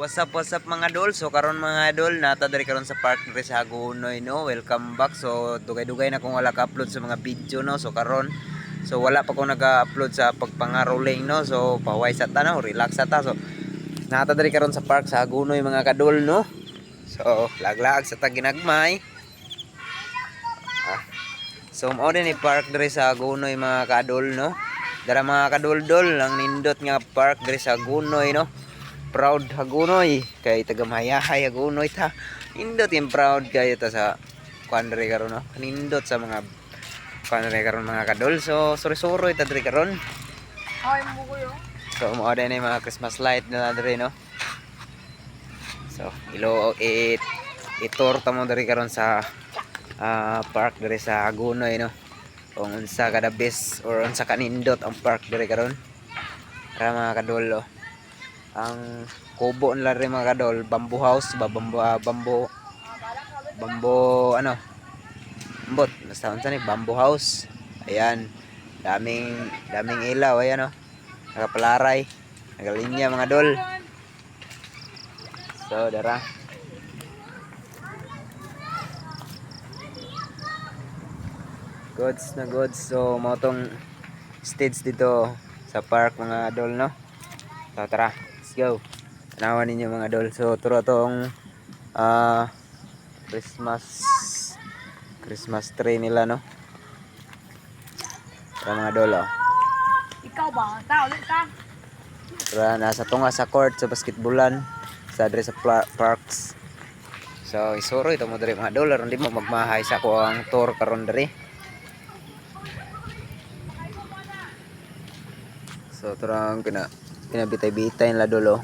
What's up, what's up mga idol? So karon mga idol, nata diri karon sa park diri sa Hagonoy no. Welcome back. So dugay-dugay na kung wala ka-upload sa mga video no. So karon so wala pa ko nag-upload sa pagpangaroling no. So paway sa ta no, relax sa ta. So nata diri karon sa park sa Hagonoy mga kadol no. So laglag sa taginagmay. Ah. So mao din ni park diri sa Hagonoy mga kadol no. Dara mga kadol-dol ang nindot nga park diri sa Hagonoy no proud hagunoy kay taga mayahay hagunoy ta. Nindot yung proud kayo ta sa kuandre karon no? Nindot sa mga kuandre karon mga kadol. So sorry sorry ta diri karon. Ay, mo ko yun. so mo din yung mga christmas light na diri no? So ilo it itor ta mo diri karon sa ah, park diri sa hagunoy no? Kung unsa kada best or unsa kanindot ang park diri karon. Para mga kadol oh ang kubo nila rin mga kadol bamboo house ba? Bamboo ah, bamboo bamboo ano? Bot basta unsa ni bamboo house. Ayan daming daming ilaw ayan oh nakapalaray nagalinya mga dol so dara. Goods na goods. So mo tong stage dito sa park mga dol no? So tara let's go tanawan ninyo mga dol so turo tong ah Christmas Christmas tree nila no tara mga dol oh. Ikaw ba? Tao, ulit ka. tara nasa tunga sa court sa basketballan sa dre sa parks so isuro ito mo dre mga dol aron di mo magmahay sa ang tour karon dre so turang pina pinabitay-bitay nila dolo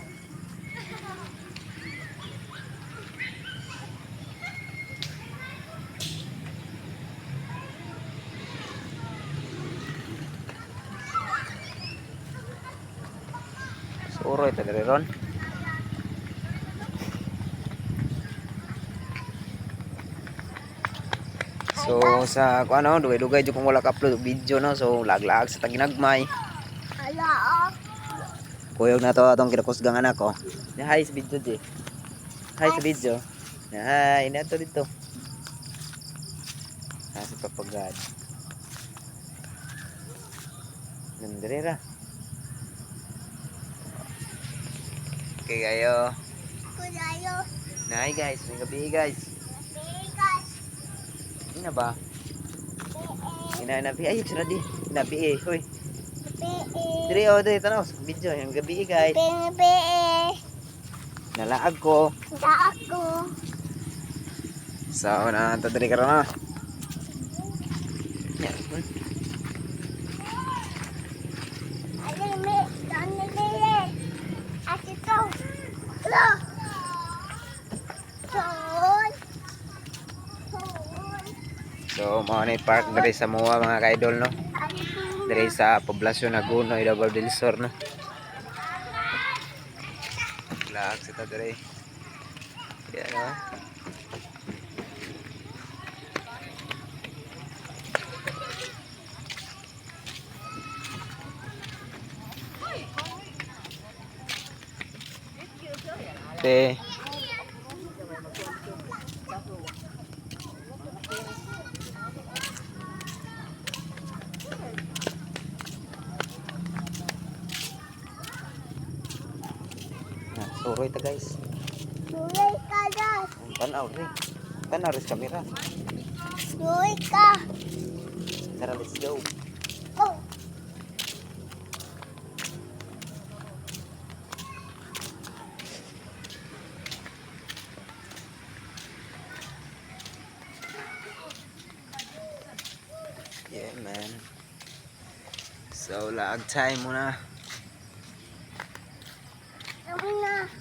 Suro ito diri ron. So sa ano, dugay-dugay jud kung wala ka-upload og video no. So lag-lag sa taginagmay. Kuyog na to atong kinakusgang anak ko. Na hi sa video di. Hi sa video. Na hi na to dito. Nasa papagad. Nandrera. Okay kayo. Kuyayo. Na hi guys, may gabi guys. Bigas. Ina ba? Ina na pi ay sira di. Na pi eh, hoy. Dire oh, dire tanaw sa video yung gabi guys. Pee. Pee. Nalaag ko. Da ako. So, na to dire karon na. So, mao ni park dire sa Moa mga ka-idol no. Dire sa poblasyon Naguno, Davao del Sur no. Lag sa dire. Yan oh. Te. Ah, Suroy ta guys. Duwi ka das. Tanaw rin. Tanaw rin sa camera. Duwi ka. Tara, let's go. Oh. Yeah, man. So, lag time muna. Na?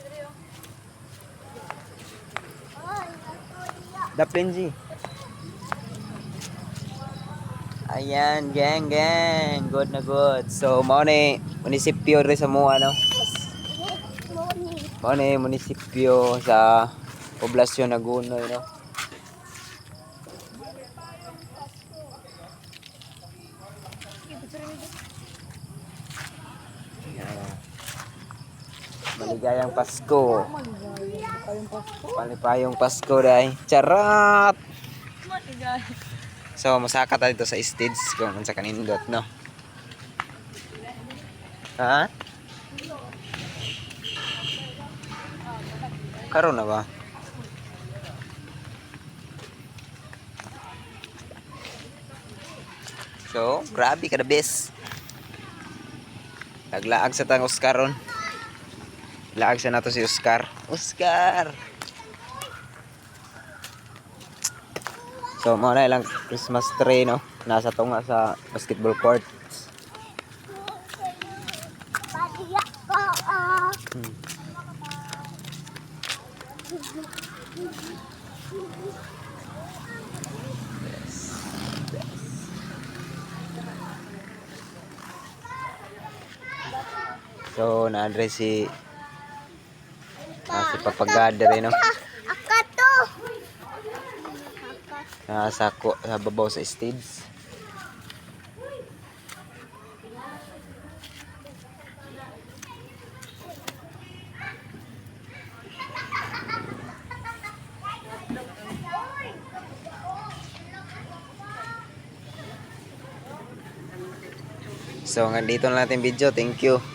Nakuya. Daplinji. Ayan, gang, gang. Good na good. So, mao ni munisipyo rin sa ano. Morning. Mao ni munisipyo sa poblasyon Nagunoy, no. Yan. Maligayang Pasko. Palipayong Pasko dai. Charot! So, masaka tayo dito sa stage kung sa kanindot, no? Ha? Karon na ba? So, grabe ka the best. Naglaag sa tang Oscar ron. Laag sa nato si Oscar. Oscar! So, mo na ilang Christmas tree, no? Nasa to nga sa basketball court. Hmm. So, na-address si ah, si Papagadre, no? Akato. Nasa ko sa babaw sa stage. So, hanggang dito na natin video. Thank you.